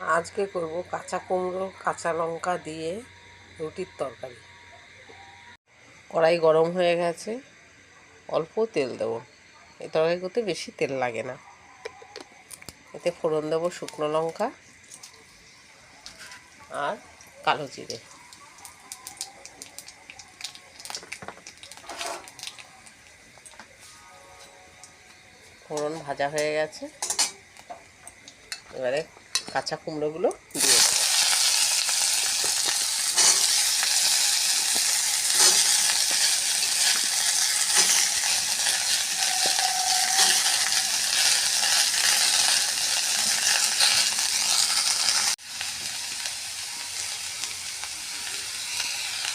আজকে করব কাঁচা কুমড়ো, কাঁচা লঙ্কা দিয়ে রুটির তরকারি। কড়াই গরম হয়ে গেছে, অল্প তেল দেব। এই তরকারি করতে বেশি তেল লাগে না। এতে ফোড়ন দেবো শুকনো লঙ্কা আর কালো জিরে। ফোড়ন ভাজা হয়ে গেছে। এবারে কাঁচা কুমড়োগুলো দিয়ে দেবো।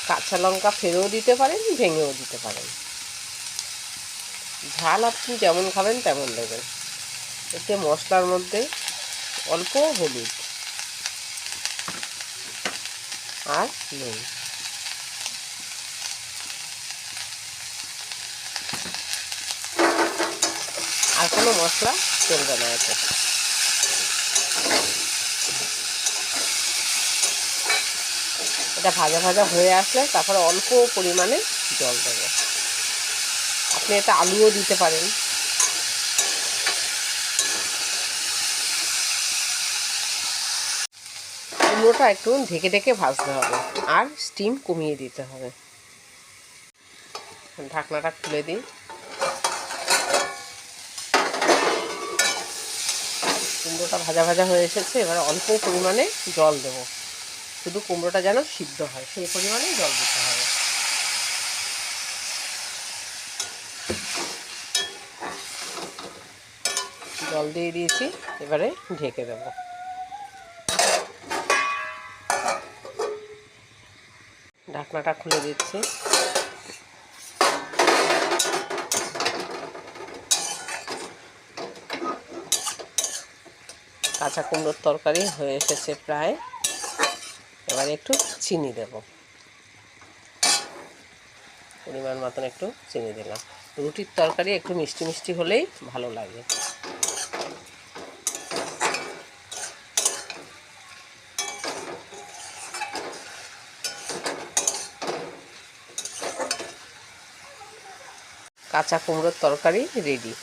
কাঁচা লঙ্কা ফেরেও দিতে পারেন, ভেঙেও দিতে পারেন। ঝাল আপনি যেমন খাবেন তেমন দেবেন। এতে মশলার মধ্যে অল্প হলুদ আর নুন। আর কোনো মশলা চলবে না এতে। এটা ভাজা ভাজা হয়ে আসলে তারপরে অল্প পরিমাণে জল দেবো। আপনি এটা আলুও দিতে পারেন। কুমড়োটা একটু ঢেকে ঢেকে ভাজতে হবে আর স্টিম কমিয়ে দিতে হবে। ঢাকনাটা খুলে দিই। কুমড়োটা ভাজা ভাজা হয়ে এসেছে, এবার অল্প পরিমাণে জল দেব। শুধু কুমড়োটা যেন সিদ্ধ হয়, সেই পরিমাণে জল দিতে হবে। জল দিয়ে দিয়েছি, এবারে ঢেকে দেবো। ঢাকনাটা খুলে দিচ্ছি। কাঁচা কুমড়োর তরকারি হয়ে এসেছে প্রায়। এবারে একটু চিনি দেব। পরিমাণ মতন একটু চিনি দিলাম। রুটির তরকারি একটু মিষ্টি মিষ্টি হলেই ভালো লাগে। কাঁচা কুমড়োর তরকারি রেডি